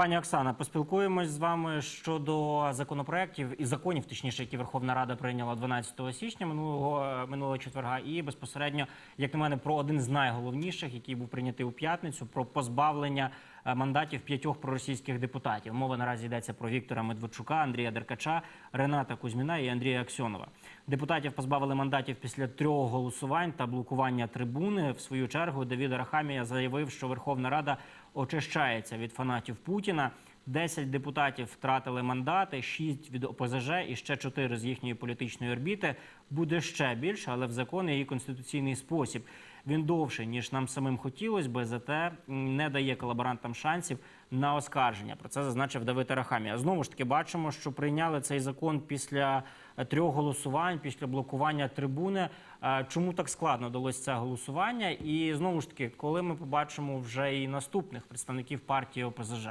Пані Оксана, поспілкуємось з вами щодо законопроєктів і законів, точніше, які Верховна Рада прийняла 12 січня минулого е, минулого четверга, і безпосередньо, як на мене, про один з найголовніших, який був прийнятий у п'ятницю, про позбавлення е, мандатів п'ятьох проросійських депутатів. Мова наразі йдеться про Віктора Медведчука, Андрія Деркача, Рената Кузьміна і Андрія Аксьонова. Депутатів позбавили мандатів після трьох голосувань та блокування трибуни. В свою чергу Давід Арахамія заявив, що Верховна Рада очищається від фанатів Путіна. 10 депутатів втратили мандати, 6 від ОПЗЖ і ще 4 з їхньої політичної орбіти. Буде ще більше, але в законний і конституційний спосіб. Він довше, ніж нам самим хотілося би, зате не дає колаборантам шансів на оскарження. Про це зазначив Давид Арахамія. Знову ж таки, бачимо, що прийняли цей закон після трьох голосувань, після блокування трибуни. Е, Чому так складно далось це голосування? І знову ж таки, коли ми побачимо вже і наступних представників партії ОПЗЖ?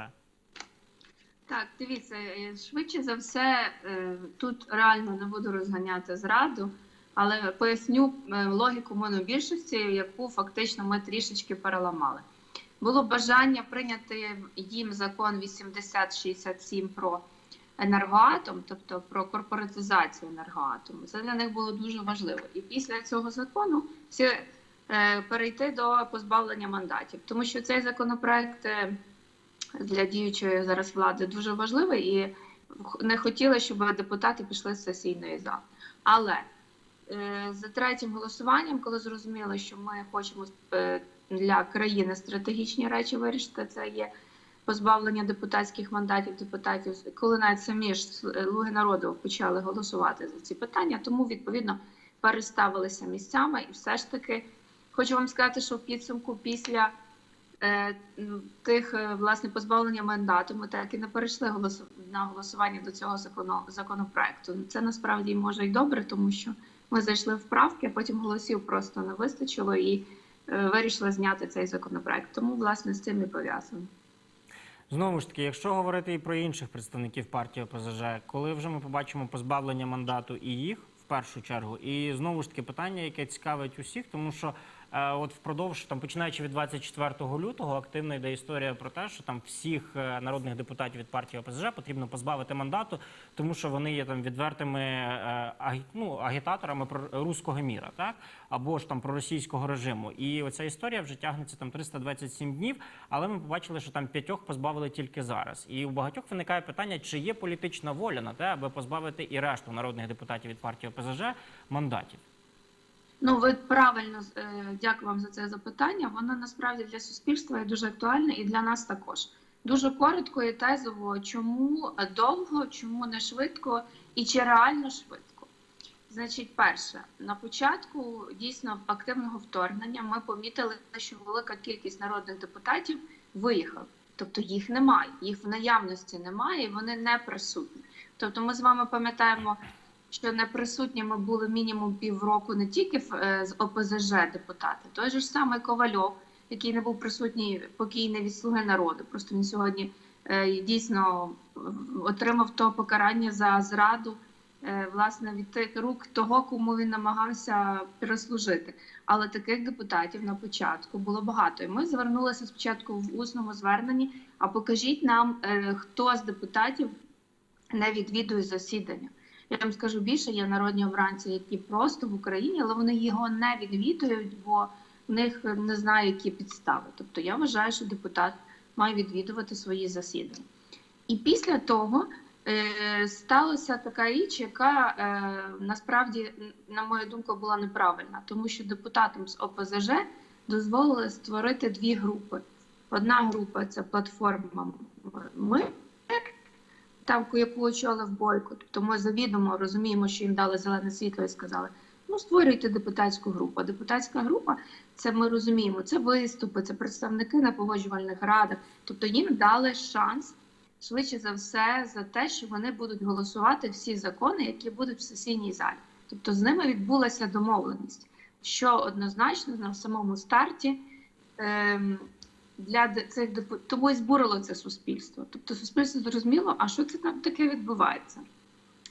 Так, дивіться, е, швидше за все, е, тут реально не буду розганяти зраду, але поясню е, логіку монобільшості, яку фактично ми трішечки переламали. Було бажання прийняти їм закон 8067 про енергоатом, тобто про корпоратизацію енергоатому. Це для них було дуже важливо. І після цього закону всі е, перейти до позбавлення мандатів, тому що цей законопроект. е, для діючої зараз влади дуже важливий і не хотіли, щоб депутати пішли з сесійної зали. Але е, за третім голосуванням, коли зрозуміли, що ми хочемо для країни стратегічні речі вирішити, це є позбавлення депутатських мандатів депутатів, коли навіть самі ж слуги народу почали голосувати за ці питання, тому відповідно переставилися місцями, і все ж таки хочу вам сказати, що в підсумку після е, тих е, власне позбавлення мандату ми так і не перейшли голосу- на голосування до цього закону, законопроекту. Це насправді може й добре, тому що ми зайшли в правки, а потім голосів просто не вистачило і е, вирішили зняти цей законопроект. Тому власне з цим і пов'язано. Знову ж таки, якщо говорити і про інших представників партії ОПЗЖ, коли вже ми побачимо позбавлення мандату і їх в першу чергу, і знову ж таки питання, яке цікавить усіх, тому що от впродовж там, починаючи від 24 лютого, активно йде історія про те, що там всіх е, народних депутатів від партії ОПЗЖ потрібно позбавити мандату, тому що вони є там відвертими е, ну, агітаторами про руського міра, так або ж там проросійського режиму. І оця історія вже тягнеться там 327 днів. Але ми побачили, що там п'ятьох позбавили тільки зараз. І у багатьох виникає питання, чи є політична воля на те, аби позбавити і решту народних депутатів від партії ОПЗЖ мандатів. Ну, ви правильно е, дякую вам за це запитання. Воно насправді для суспільства є дуже актуальне і для нас також. Дуже коротко і тезово, чому довго, чому не швидко і чи реально швидко. Значить, перше, на початку дійсно активного вторгнення ми помітили, що велика кількість народних депутатів виїхала. Тобто їх немає, їх в наявності немає, і вони не присутні. Тобто, ми з вами пам'ятаємо, що не присутніми були мінімум півроку не тільки е, з ОПЗЖ депутати, той же ж самий Ковальов, який не був присутній покійний від слуги народу. Просто він сьогодні е, дійсно отримав то покарання за зраду. е, Власне, від тих рук того, кому він намагався переслужити. Але таких депутатів на початку було багато. І ми звернулися спочатку в усному зверненні. А покажіть нам, хто з депутатів не відвідує засідання. Я вам скажу більше, є народні обранці, які просто в Україні, але вони його не відвідують, бо в них не знаю, які підстави. Тобто я вважаю, що депутат має відвідувати свої засідання. І після того е, сталася така річ, яка е, насправді, на мою думку, була неправильна, тому що депутатам з ОПЗЖ дозволили створити дві групи. Одна група це платформа Ми, там, яку очолив Бойко. Тобто ми завідомо розуміємо, що їм дали зелене світло і сказали: ну створюйте депутатську групу. Депутатська група це ми розуміємо, це виступи, це представники на погоджувальних радах. Тобто їм дали шанс швидше за все за те, що вони будуть голосувати всі закони, які будуть в сесійній залі. Тобто з ними відбулася домовленість, що однозначно на самому старті. Ем, для цих депу- тому і збурило це суспільство. Тобто суспільство зрозуміло, а що це там таке відбувається.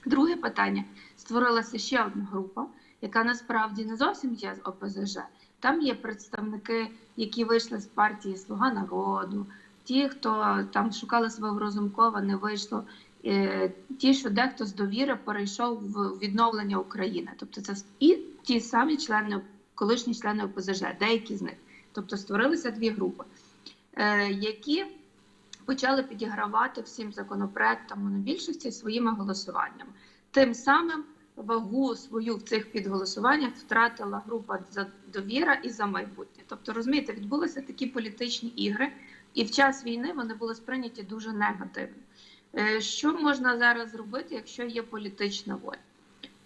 Друге питання: створилася ще одна група, яка насправді не зовсім є з ОПЗЖ. Там є представники, які вийшли з партії Слуга народу, ті, хто там шукали свого Розумкова, не вийшло. Е, Ті, що дехто з довіри перейшов в відновлення України. Тобто це і ті самі члени, колишні члени ОПЗЖ, деякі з них. Тобто створилися дві групи, які почали підігравати всім законопроектам монобільшості своїми голосуваннями. Тим самим вагу свою в цих підголосуваннях втратила група за довіра і за майбутнє. Тобто, розумієте, відбулися такі політичні ігри, і в час війни вони були сприйняті дуже негативно. Е, Що можна зараз зробити, якщо є політична воля?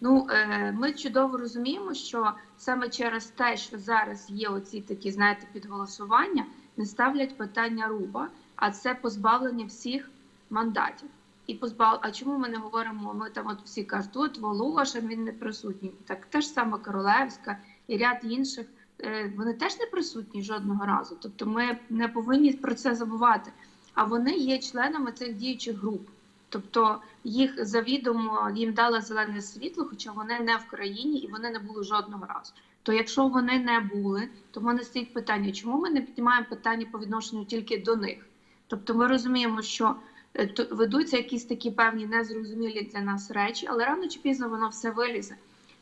Ну, е, ми чудово розуміємо, що саме через те, що зараз є оці такі, знаєте, підголосування, не ставлять питання руба, а це позбавлення всіх мандатів. І позбав... А чому ми не говоримо? Ми там от всі кажуть, от Волошин він не присутній. Так теж саме Королевська і ряд інших. е, Вони теж не присутні жодного разу. Тобто ми не повинні про це забувати. А вони є членами цих діючих груп. Тобто їх завідомо їм дали зелене світло, хоча вони не в країні і вони не були жодного разу. То якщо вони не були, то в мене стоїть питання, чому ми не піднімаємо питання по відношенню тільки до них? Тобто ми розуміємо, що е, ведуться якісь такі певні незрозумілі для нас речі, але рано чи пізно воно все вилізе.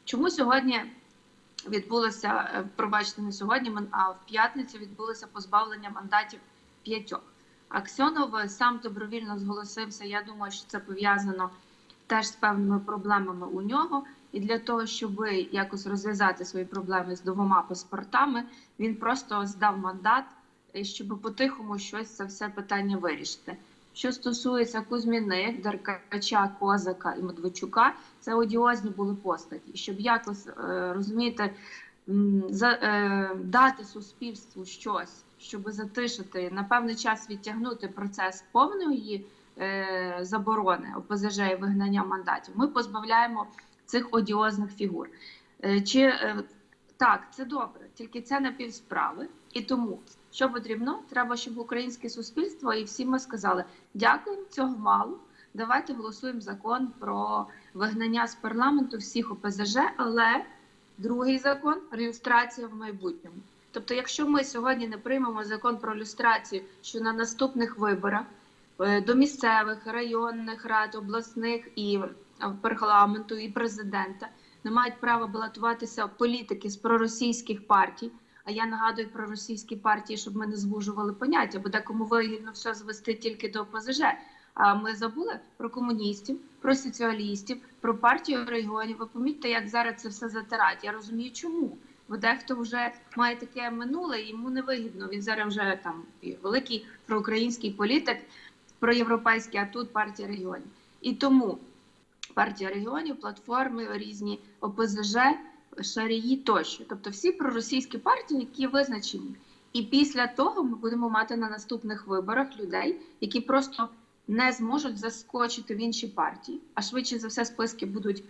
Чому сьогодні відбулося, е, пробачте, не сьогодні, а в п'ятницю відбулося позбавлення мандатів п'ятьох. Аксьонов сам добровільно зголосився. Я думаю, що це пов'язано теж з певними проблемами у нього. І для того, щоб якось розв'язати свої проблеми з двома паспортами, він просто здав мандат, е, щоб по-тихому щось це все питання вирішити. Що стосується Кузьміних, Деркача, Козака і Медведчука, це одіозні були постаті. Щоб якось е, за, е, дати суспільству щось, щоб затишити на певний час відтягнути процес повної заборони ОПЗЖ і вигнання мандатів, ми позбавляємо цих одіозних фігур. Е, Чи е, так, це добре, тільки це напівсправи. І тому, що потрібно, треба, щоб українське суспільство і всі ми сказали: дякуємо, цього мало. Давайте голосуємо закон про вигнання з парламенту всіх ОПЗЖ, але другий закон реєстрація в майбутньому. Тобто, якщо ми сьогодні не приймемо закон про люстрацію, що на наступних виборах е, до місцевих, районних рад, обласних і парламенту, і президента не мають права балотуватися політики з проросійських партій. А я нагадую про російські партії, щоб ми не звужували поняття, бо декому вигідно все звести тільки до ОПЗЖ. А ми забули про комуністів, про соціалістів, про партію регіонів. Ви помітьте, як зараз це все затирають. Я розумію, чому. Бо дехто вже має таке минуле, і йому не вигідно. Він зараз вже там великий проукраїнський політик, проєвропейський, а тут партія регіонів. І тому партія регіонів, платформи різні, ОПЗЖ, Шарії тощо. Тобто всі проросійські партії, які визначені. І після того ми будемо мати на наступних виборах людей, які просто не зможуть заскочити в інші партії, а швидше за все списки будуть,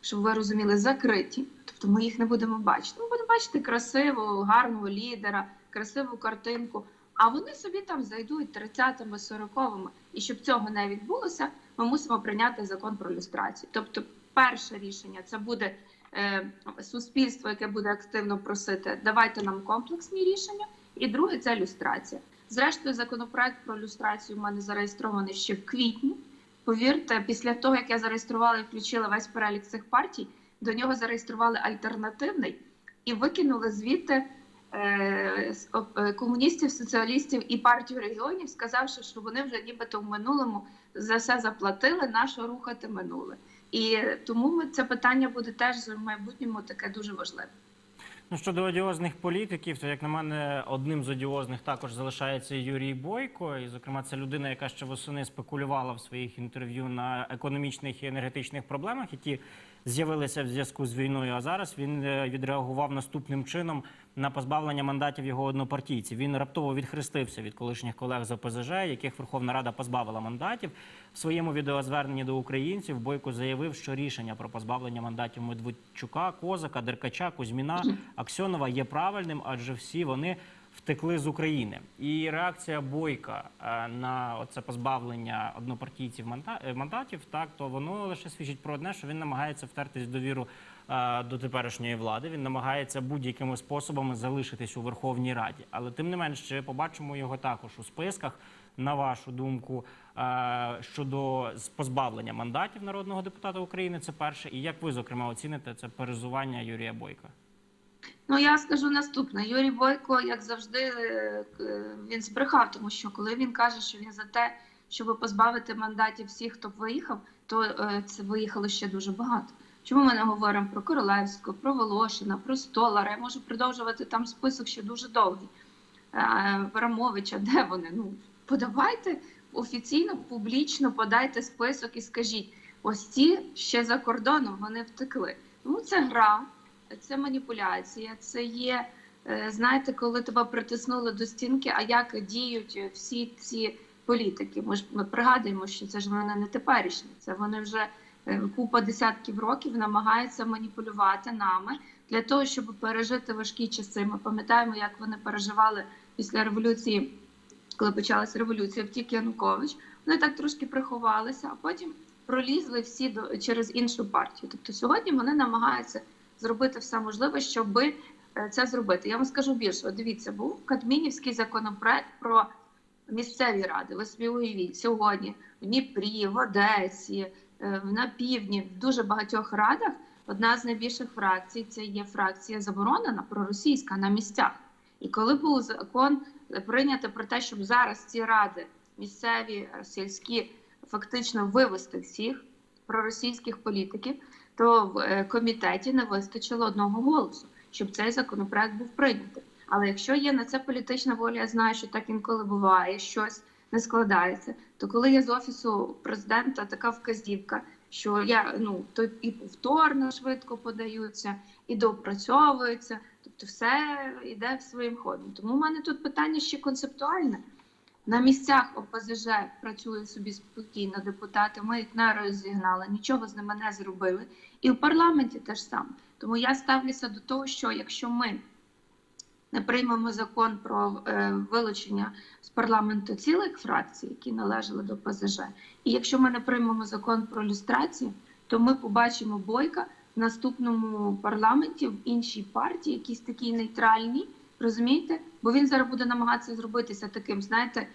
щоб ви розуміли, закриті. Тобто ми їх не будемо бачити. Ми будемо бачити красивого, гарного лідера, красиву картинку. А вони собі там зайдуть 30-ми, 40-ми. І щоб цього не відбулося, ми мусимо прийняти закон про люстрацію. Тобто, перше рішення це буде е, суспільство, яке буде активно просити, давайте нам комплексні рішення. І друге це люстрація. Зрештою, законопроект про люстрацію в мене зареєстрований ще в квітні. Повірте, після того як я зареєструвала і включила весь перелік цих партій, до нього зареєстрували альтернативний і викинули звідти комуністів, соціалістів і партію регіонів, сказавши, що вони вже нібито в минулому за все заплатили, нащо рухати минуле. І тому це питання буде теж в майбутньому таке дуже важливе. Ну щодо одіозних політиків, то як на мене, одним з одіозних також залишається Юрій Бойко. І, зокрема, це людина, яка ще восени спекулювала в своїх інтерв'ю на економічних і енергетичних проблемах, які з'явилися в зв'язку з війною. А зараз він е, відреагував наступним чином на позбавлення мандатів його однопартійців. Він раптово відхрестився від колишніх колег з ОПЗЖ, яких Верховна Рада позбавила мандатів. В своєму відеозверненні до українців Бойко заявив, що рішення про позбавлення мандатів Медведчука, Козака, Деркача, Кузьміна, Аксьонова є правильним, адже всі вони втекли з України. І реакція Бойка е, на це позбавлення однопартійців е, мандатів, так то воно лише свідчить про одне, що він намагається втертись в довіру до теперішньої влади. Він намагається будь-якими способами залишитись у Верховній Раді. Але тим не менш, ще побачимо його також у списках. на вашу думку, е, щодо позбавлення мандатів народного депутата України? Це перше. І як ви зокрема оціните це перезування Юрія Бойка? Ну я скажу наступне: Юрій Бойко, як завжди, е, він збрехав, тому що коли він каже, що він за те, щоб позбавити мандатів всіх, хто виїхав, то е, це виїхало ще дуже багато. Чому ми не говоримо про Королевську, про Волошина, про Столара? Я можу продовжувати там список ще дуже довгий. Е, Варамовича, де вони? Ну подавайте офіційно, публічно подайте список і скажіть: ось ці ще за кордоном вони втекли. Тому це гра, це маніпуляція, це є. е, Знаєте, коли тебе притиснули до стінки, а як діють всі ці політики? Ми ж ми пригадуємо, що це ж вони не теперішні, це вони вже е, купа десятків років намагаються маніпулювати нами для того, щоб пережити важкі часи. Ми пам'ятаємо, як вони переживали після революції, коли почалася революція, втік Янукович. Вони так трошки приховалися, а потім пролізли всі до через іншу партію. Тобто сьогодні вони намагаються зробити все можливе, щоб це зробити. Я вам скажу більше. Дивіться, був Кадмінівський законопроект про місцеві ради. Ви собі уявіть сьогодні в Дніпрі, в Одесі, е, на півдні, в дуже багатьох радах. Одна з найбільших фракцій це є фракція заборонена проросійська на місцях. І коли був закон прийнято про те, щоб зараз ці ради місцеві е, сільські фактично вивести всіх проросійських політиків, то в е, комітеті не вистачило одного голосу, щоб цей законопроект був прийнятий. Але якщо є на це політична воля, я знаю, що так інколи буває, щось не складається. То коли є з офісу президента така вказівка, що я ну то і повторно швидко подаються, і доопрацьовуються, тобто все йде своїм ходом. Тому в мене тут питання ще концептуальне. На місцях ОПЗЖ працює собі спокійно депутати. Ми їх не розігнали, нічого з ними не зробили. І в парламенті теж саме. Тому я ставлюся до того, що якщо ми приймемо закон про е, вилучення з парламенту цілих фракцій, які належали до ПЗЖ, і якщо ми не приймемо закон про люстрацію, то ми побачимо бойка в наступному парламенті в іншій партії, якісь такі нейтральні, розумієте? Бо він зараз буде намагатися зробитися таким, знаєте,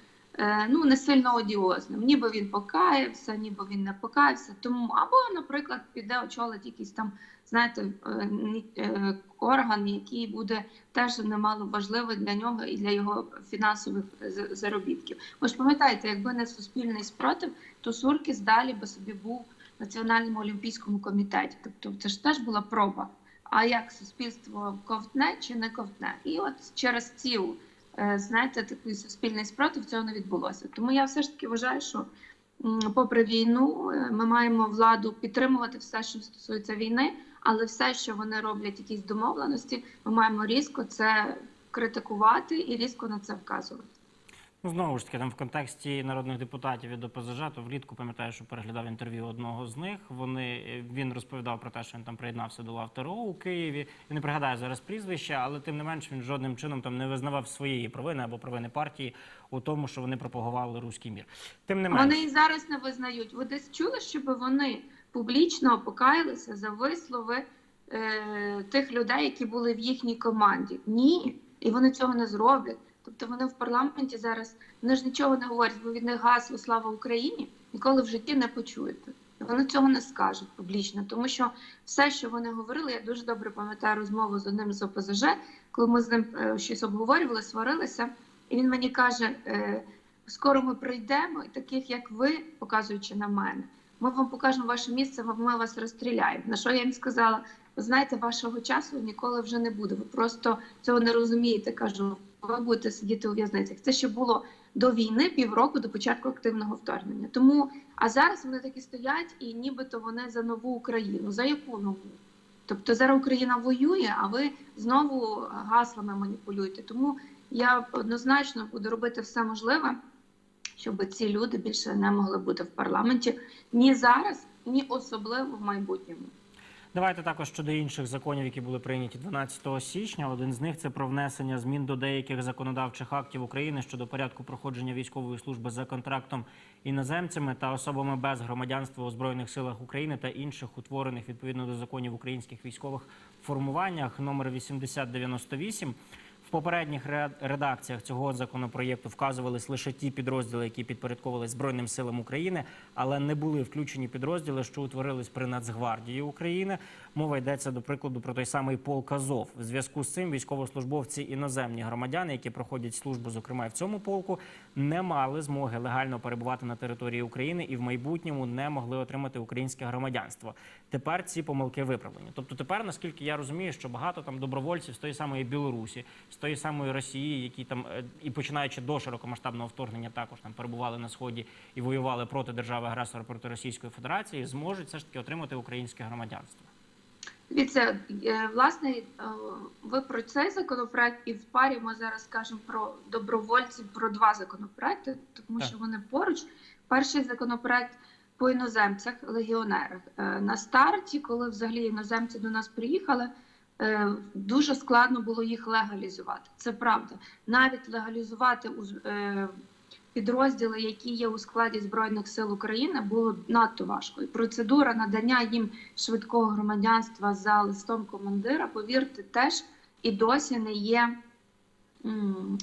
ну не сильно одіозним. Ніби він покаявся, ніби він не покаявся. Тому або, наприклад, піде очолить якийсь там, знаєте, е, е, орган, який буде теж немало важливий для нього і для його фінансових заробітків. Ви ж пам'ятаєте, якби не суспільний спротив, то Суркіс далі би собі був в Національному олімпійському комітеті. Тобто це ж теж була проба. А як суспільство ковтне чи не ковтне? І от через ці, е, знаєте, такий суспільний спротив цього не відбулося. Тому я все ж таки вважаю, що попри війну е, ми маємо владу підтримувати все, що стосується війни, але все, що вони роблять, якісь домовленості, ми маємо різко це критикувати і різко на це вказувати. Ну, знову ж таки, там в контексті народних депутатів від ОПЗЖ, то влітку пам'ятаю, що переглядав інтерв'ю одного з них. Вони він розповідав про те, що він там приєднався до лав ТРО у Києві. Я не пригадаю зараз прізвища, але тим не менш він жодним чином там не визнавав своєї провини або провини партії у тому, що вони пропагували руський мір. Тим не менш, Вони і зараз не визнають. Ви десь чули, щоб вони публічно покаялися за вислови е, тих людей, які були в їхній команді? Ні, і вони цього не зроблять. Тобто вони в парламенті зараз вони ж нічого не говорять, бо від них гасло Слава Україні ніколи в житті не почуєте. Вони цього не скажуть публічно, тому що все, що вони говорили, я дуже добре пам'ятаю розмову з одним з ОПЗЖ, коли ми з ним е, щось обговорювали, сварилися, і він мені каже: е, скоро ми прийдемо, і таких як ви, показуючи на мене, ми вам покажемо ваше місце, ми вас розстріляємо. На що я їм сказала? Ви знаєте, вашого часу ніколи вже не буде. Ви просто цього не розумієте. Кажу, ви будете сидіти у в'язницях. Це ще було до війни півроку до початку активного вторгнення. Тому а зараз вони такі стоять, і нібито вони за нову Україну. За яку нову? Тобто зараз Україна воює, а ви знову гаслами маніпулюєте. Тому я однозначно буду робити все можливе, щоб ці люди більше не могли бути в парламенті ні зараз, ні особливо в майбутньому. Давайте також щодо інших законів, які були прийняті 12 січня. Один з них це про внесення змін до деяких законодавчих актів України щодо порядку проходження військової служби за контрактом іноземцями та особами без громадянства у збройних силах України та інших утворених відповідно до законів українських військових формуваннях номер 8098. Попередніх редакціях цього законопроєкту вказувались лише ті підрозділи, які підпорядковували Збройним силам України, але не були включені підрозділи, що утворились при Нацгвардії України. Мова йдеться до прикладу про той самий полк Азов. В зв'язку з цим військовослужбовці іноземні громадяни, які проходять службу, зокрема в цьому полку, не мали змоги легально перебувати на території України і в майбутньому не могли отримати українське громадянство. Тепер ці помилки виправлені. Тобто, тепер, наскільки я розумію, що багато там добровольців з тої самої Білорусі, тої самої Росії, які там е, і починаючи до широкомасштабного вторгнення, також там перебували на сході і воювали проти держави агресора проти Російської Федерації, зможуть все ж таки отримати українське громадянство. Дивіться, е, власне, е, ви про цей законопроект, і в парі ми зараз скажемо про добровольців про два законопроекти, тому Так. що вони поруч. Перший законопроект по іноземцях, легіонерах. На старті, коли взагалі іноземці до нас приїхали, дуже складно було їх легалізувати. Це правда. Навіть легалізувати е, підрозділи, які є у складі Збройних сил України, було надто важко. І процедура надання їм швидкого громадянства за листом командира, повірте, теж і досі не є,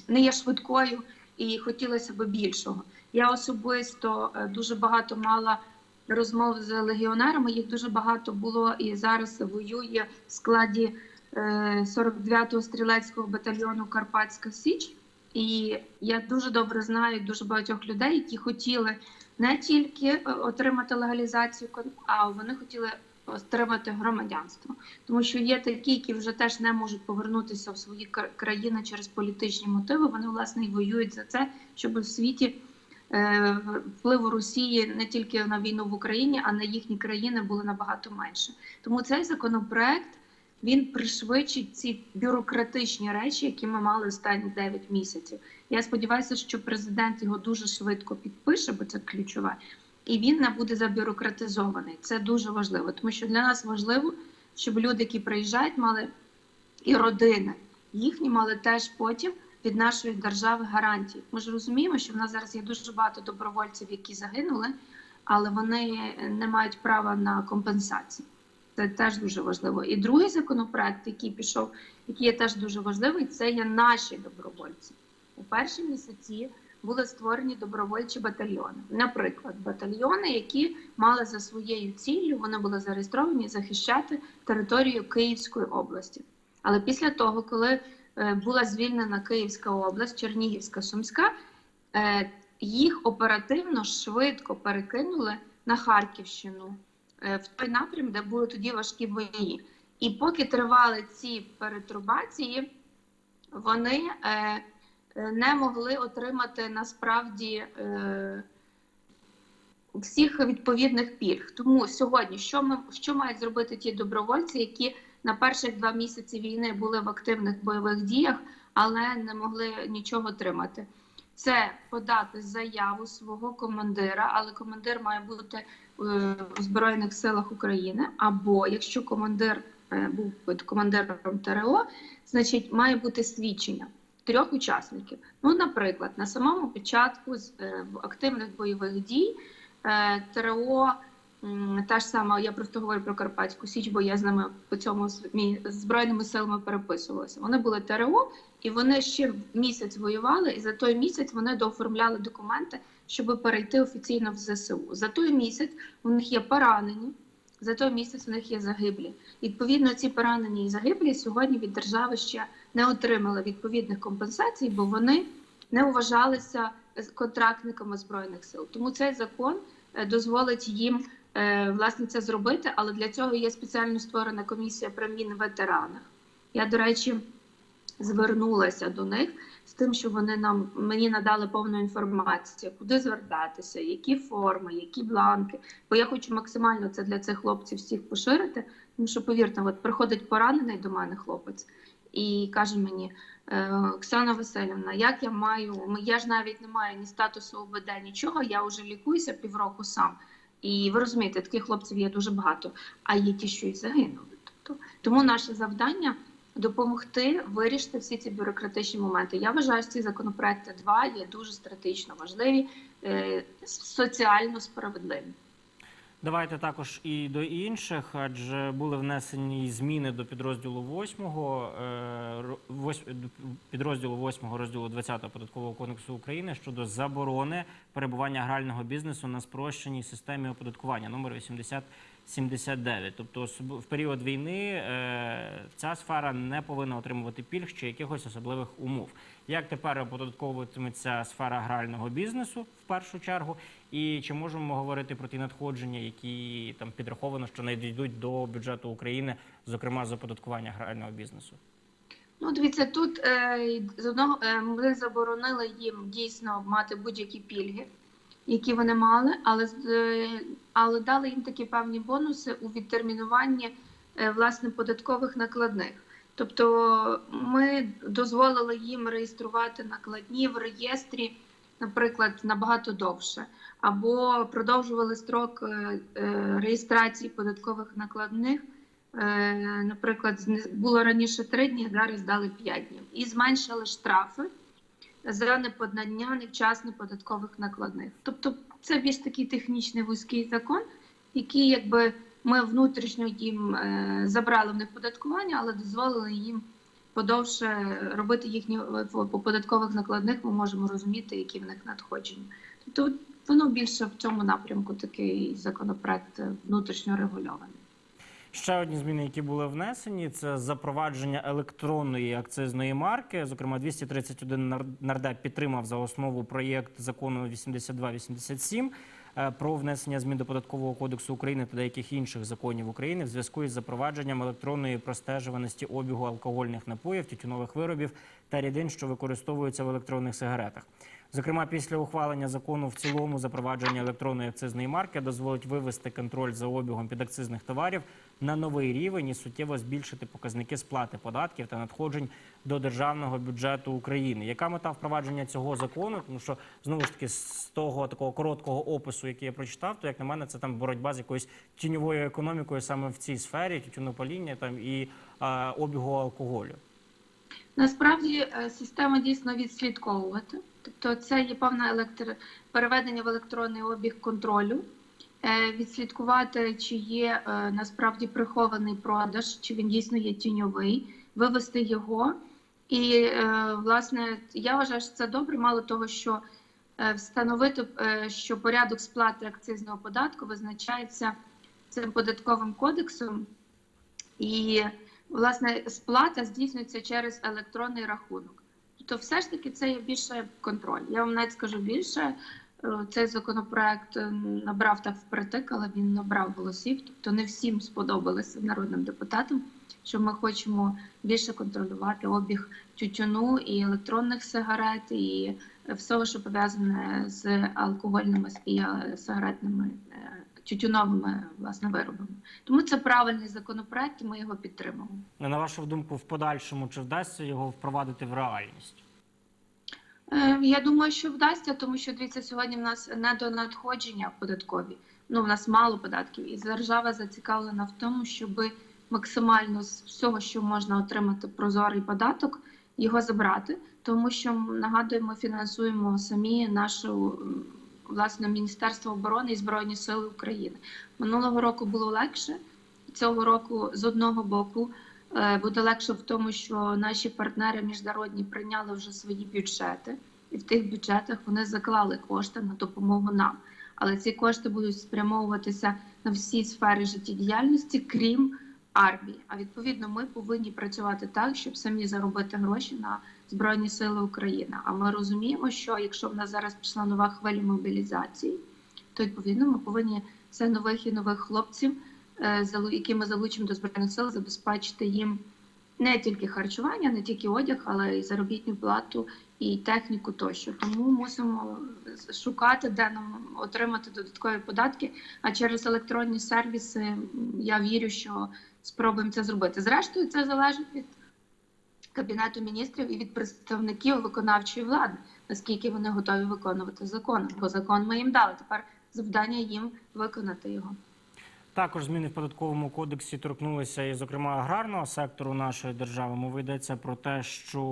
не є швидкою, і хотілося б більшого. Я особисто е, дуже багато мала розмов з легіонерами. Їх дуже багато було і зараз воює в складі е, 49-го стрілецького батальйону Карпатська Січ. І я дуже добре знаю дуже багатьох людей, які хотіли не тільки е, отримати легалізацію, а вони хотіли отримати громадянство, тому що є такі, які вже теж не можуть повернутися в свої кра- країни через політичні мотиви. Вони власне і воюють за це, щоб у світі е, впливу Росії не тільки на війну в Україні, а на їхні країни було набагато менше. Тому цей законопроект він пришвидшить ці бюрократичні речі, які ми мали останні 9 місяців. Я сподіваюся, що президент його дуже швидко підпише, бо це ключове, і він не буде забюрократизований. Це дуже важливо, тому що для нас важливо, щоб люди, які приїжджають, мали і родини їхні мали теж потім від нашої держави гарантії. Ми ж розуміємо, що в нас зараз є дуже багато добровольців, які загинули, але вони не мають права на компенсацію. Це теж дуже важливо. І другий законопроект, який пішов, який є теж дуже важливий, це є наші добровольці. У перші місяці були створені добровольчі батальйони. Наприклад, батальйони, які мали за своєю ціллю, вони були зареєстровані захищати територію Київської області. Але після того, коли була звільнена Київська область, Чернігівська, Сумська, е, їх оперативно швидко перекинули на Харківщину е, в той напрям, де були тоді важкі бої. І поки тривали ці перетрубації, вони е, е, не могли отримати насправді е, всіх відповідних пільг. Тому сьогодні що ми що мають зробити ті добровольці, які на перших два місяці війни були в активних бойових діях, але не могли нічого отримати? Це подати заяву свого командира, але командир має бути е, в Збройних силах України. Або якщо командир е, був командиром ТРО, значить має бути свідчення трьох учасників. Ну, наприклад, на самому початку з е, активних бойових дій ТРО. Та ж сама, я просто говорю про Карпатську Січ, бо я з ними по цьому з збройними силами переписувалася. Вони були ТРО, і вони ще місяць воювали, і за той місяць вони дооформляли документи, щоб перейти офіційно в ЗСУ. За той місяць у них є поранені, за той місяць у них є загиблі. Відповідно, ці поранені і загиблі сьогодні від держави ще не отримали відповідних компенсацій, бо вони не вважалися контрактниками збройних сил. Тому цей закон е, дозволить їм власне це зробити, але для цього є спеціально створена комісія при Мінветеранах. Я, до речі, звернулася до них з тим, що вони нам мені надали повну інформацію, куди звертатися, які форми, які бланки. Бо я хочу максимально це для цих хлопців всіх поширити. Тому що, повірте, от приходить поранений до мене хлопець і каже мені: «Е, Оксана Васильівна, як я маю, я ж навіть не маю ні статусу ОБД, нічого, я вже лікуюся півроку сам. І ви розумієте, таких хлопців є дуже багато, а є ті, що й загинули. Тобто, тому наше завдання допомогти вирішити всі ці бюрократичні моменти. Я вважаю, що ці законопроекти два є дуже стратегічно важливі, е, соціально справедливі. Давайте також і до інших, адже були внесені зміни до підрозділу 8, підрозділу 8 розділу 20 податкового кодексу України щодо заборони перебування грального бізнесу на спрощеній системі оподаткування номер 8079. Тобто в період війни е, ця сфера не повинна отримувати пільг чи якихось особливих умов. Як тепер оподатковуватиметься сфера грального бізнесу в першу чергу? І чи можемо говорити про ті надходження, які там підраховано, що надійдуть до бюджету України, зокрема з оподаткування грального бізнесу? Ну, дивіться, тут е, з одного е, ми заборонили їм дійсно мати будь-які пільги, які вони мали, але е, але дали їм такі певні бонуси у відтермінуванні е, власне податкових накладних. Тобто ми дозволили їм реєструвати накладні в реєстрі, наприклад, набагато довше, або продовжували строк е, е, реєстрації податкових накладних. Е, Наприклад, було раніше 3 дні, зараз дали 5 днів. І зменшили штрафи за неподання невчасних податкових накладних. Тобто це більш такий технічний вузький закон, який якби ми внутрішньо їм е, забрали в них податкування, але дозволили їм подовше робити їхні по по податкових накладних. Ми можемо розуміти, які в них надходження. Тобто воно більше в цьому напрямку такий законопроект внутрішньо регульований. Ще одні зміни, які були внесені, це запровадження електронної акцизної марки. Зокрема, 231 нар- нардеп підтримав за основу проєкт закону 8287 е, про внесення змін до податкового кодексу України та деяких інших законів України в зв'язку із запровадженням електронної простежуваності обігу алкогольних напоїв, тютюнових виробів та рідин, що використовуються в електронних сигаретах. Зокрема, після ухвалення закону в цілому запровадження електронної акцизної марки дозволить вивести контроль за обігом підакцизних товарів на новий рівень і суттєво збільшити показники сплати податків та надходжень до державного бюджету України. Яка мета впровадження цього закону? Тому що знову ж таки з того такого короткого опису, який я прочитав, то як на мене, це там боротьба з якоюсь тіньовою економікою саме в цій сфері, тютюнопаління там і е, обігу алкоголю. Насправді е, система дійсно відслідковувати. Тобто це є певне електро... переведення в електронний обіг контролю, відслідкувати, чи є е, насправді прихований продаж, чи він дійсно є тіньовий, вивести його. І, е, власне, я вважаю, що це добре, мало того, що е, встановити, е, що порядок сплати акцизного податку визначається цим податковим кодексом. І власне сплата здійснюється через електронний рахунок. Тобто, все ж таки, це є більше контроль. Я вам навіть скажу більше. Цей законопроект е, набрав так впритик, але він набрав голосів. Тобто не всім сподобалося народним депутатам, що ми хочемо більше контролювати обіг тютюну і електронних сигарет, і всього, що пов'язане з алкогольними і е, сигаретними е, тютюновими власне виробами. Тому це правильний законопроект, і ми його підтримуємо. На вашу думку, в подальшому чи вдасться його впровадити в реальність? Е, Я думаю, що вдасться, тому що дивіться, сьогодні в нас недонадходження податкові. Ну, в нас мало податків, і держава зацікавлена в тому, щоб максимально з всього, що можна отримати прозорий податок, його забрати, тому що нагадуємо, фінансуємо самі нашу власне Міністерство оборони і Збройні Сили України. Минулого року було легше. Цього року з одного боку буде легше в тому, що наші партнери міжнародні прийняли вже свої бюджети, і в тих бюджетах вони заклали кошти на допомогу нам. Але ці кошти будуть спрямовуватися на всі сфери життєдіяльності, крім армії. А відповідно, ми повинні працювати так, щоб самі заробити гроші на Збройні Сили України. А ми розуміємо, що якщо в нас зараз пішла нова хвиля мобілізації, то відповідно ми повинні все нових і нових хлопців, е, які ми залучимо до збройних сил, забезпечити їм не тільки харчування, не тільки одяг, але й заробітну плату і техніку тощо. Тому мусимо шукати, де нам отримати додаткові податки. А через електронні сервіси я вірю, що спробуємо це зробити. Зрештою, це залежить від кабінету міністрів і від представників виконавчої влади, наскільки вони готові виконувати закон. Бо закон ми їм дали. Тепер завдання їм виконати його. Також зміни в податковому кодексі торкнулися і, зокрема, аграрного сектору нашої держави. Мова йдеться про те, що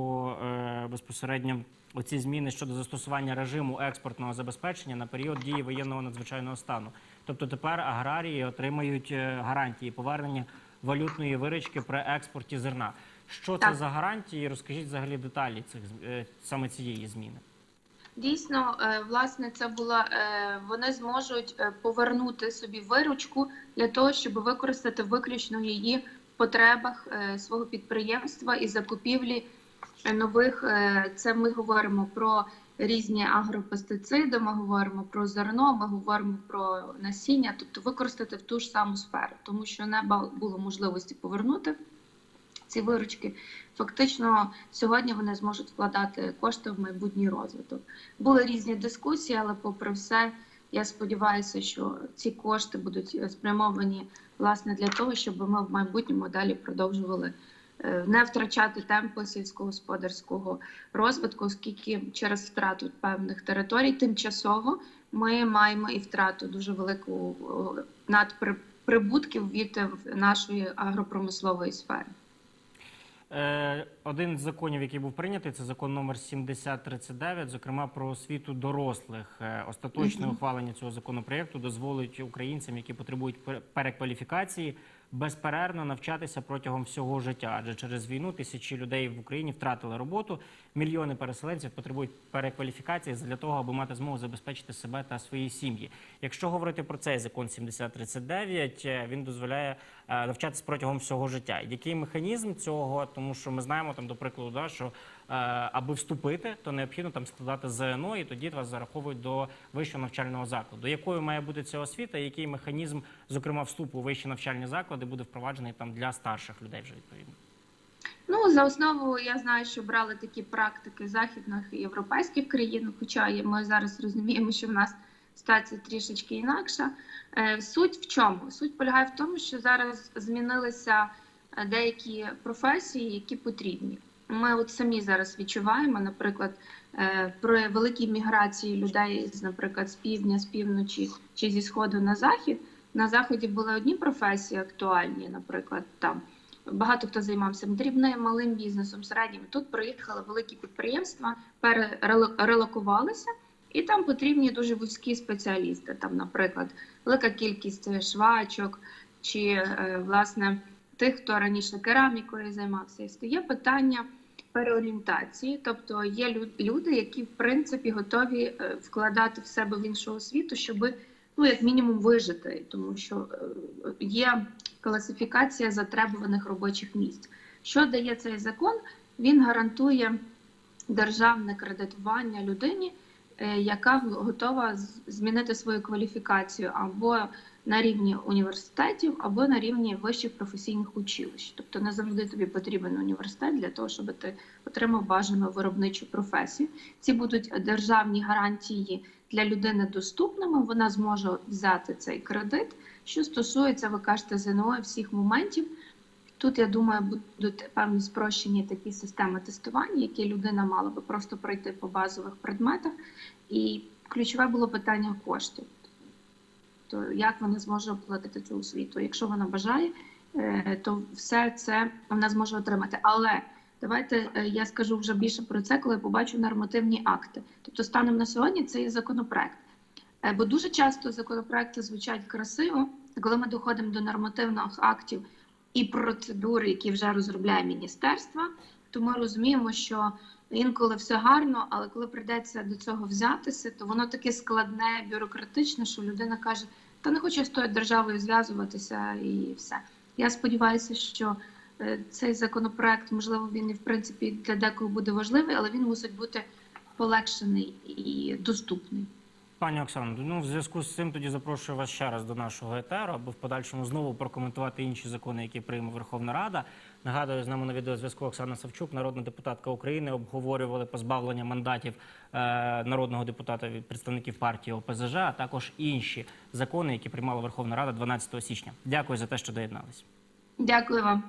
е, безпосередньо оці зміни щодо застосування режиму експортного забезпечення на період дії воєнного надзвичайного стану. Тобто тепер аграрії отримають е, гарантії повернення валютної виручки при експорті зерна. Що це за гарантії? Розкажіть взагалі деталі цих е, саме цієї зміни. Дійсно, е, власне, це була е, вони зможуть е, повернути собі виручку для того, щоб використати виключно її в потребах свого підприємства і закупівлі нових. Це ми говоримо про різні агропестициди, ми говоримо про зерно, ми говоримо про насіння, тобто використати в ту ж саму сферу, тому що не було можливості повернути ці виручки. Фактично, сьогодні вони зможуть вкладати кошти в майбутній розвиток. Були різні дискусії, але попри все, я сподіваюся, що ці кошти будуть спрямовані власне для того, щоб ми в майбутньому далі продовжували е, не втрачати темпи сільськогосподарського розвитку, оскільки через втрату певних територій тимчасово ми маємо і втрату дуже велику надприбутків від е, нашої агропромислової сфери. Е, Один з законів, який був прийнятий, це закон номер 7039, зокрема про освіту дорослих. Е, Остаточне ухвалення цього законопроекту дозволить українцям, які потребують пер- перекваліфікації, безперервно навчатися протягом всього життя. Адже через війну тисячі людей в Україні втратили роботу. Мільйони переселенців потребують перекваліфікації для того, аби мати змогу забезпечити себе та свої сім'ї. Якщо говорити про цей закон 7039, е, він дозволяє е, навчатися протягом всього життя. Який механізм цього? Тому що ми знаємо там, до прикладу, да, що аби вступити, то необхідно там складати ЗНО, і тоді вас зараховують до вищого навчального закладу. Якою має бути ця освіта? Який механізм, зокрема, вступу у вищі навчальні заклади буде впроваджений там для старших людей вже відповідно? Ну, за основу я знаю, що брали такі практики західних і європейських країн, хоча ми зараз розуміємо, що в нас ситуація трішечки інакша. Е, Суть в чому? Суть полягає в тому, що зараз змінилися е, деякі професії, які потрібні. Ми от самі зараз відчуваємо, наприклад, е, при великій міграції людей, наприклад, з півдня, з півночі чи зі сходу на захід. На заході були одні професії актуальні, наприклад, там багато хто займався дрібним, малим бізнесом, середнім. Тут приїхали великі підприємства, перерелокувалися, і там потрібні дуже вузькі спеціалісти. Там, наприклад, велика кількість швачок чи е, власне тих, хто раніше керамікою займався. І стає питання переорієнтації, тобто є лю- люди, які в принципі готові е, вкладати в себе в іншу освіту, щоби ну як мінімум вижити, тому що е, є класифікація затребуваних робочих місць. Що дає цей закон? Він гарантує державне кредитування людині, е, яка готова змінити свою кваліфікацію або на рівні університетів, або на рівні вищих професійних училищ. Тобто не завжди тобі потрібен університет для того, щоб ти отримав бажану виробничу професію. Ці будуть державні гарантії для людини доступними. Вона зможе взяти цей кредит. Що стосується, ви кажете, ЗНО всіх моментів. Тут я думаю, будуть певні спрощені такі системи тестування, які людина мала би просто пройти по базових предметах. І ключове було питання коштів. То як вона зможе оплатити цю освіту? Якщо вона бажає, е, то все це вона зможе отримати. Але давайте е, я скажу вже більше про це, коли побачу нормативні акти. Тобто, станом на сьогодні це є законопроект. Е, Бо дуже часто законопроекти звучать красиво, коли ми доходимо до нормативних актів і процедури, які вже розробляє міністерство, то ми розуміємо, що інколи все гарно, але коли прийдеться до цього взятися, то воно таке складне, бюрократичне, що людина каже: та не хочу з тою державою зв'язуватися і все. Я сподіваюся, що е, цей законопроект, можливо, він і в принципі для декого буде важливий, але він мусить бути полегшений і доступний. Пані Оксано, ну в зв'язку з цим тоді запрошую вас ще раз до нашого етеру, аби в подальшому знову прокоментувати інші закони, які прийме Верховна Рада. Нагадую, з нами на відеозв'язку Оксана Савчук, народна депутатка України, обговорювали позбавлення мандатів е, народного депутата від представників партії ОПЗЖ, а також інші закони, які приймала Верховна Рада 12 січня. Дякую за те, що доєднались. Дякую вам.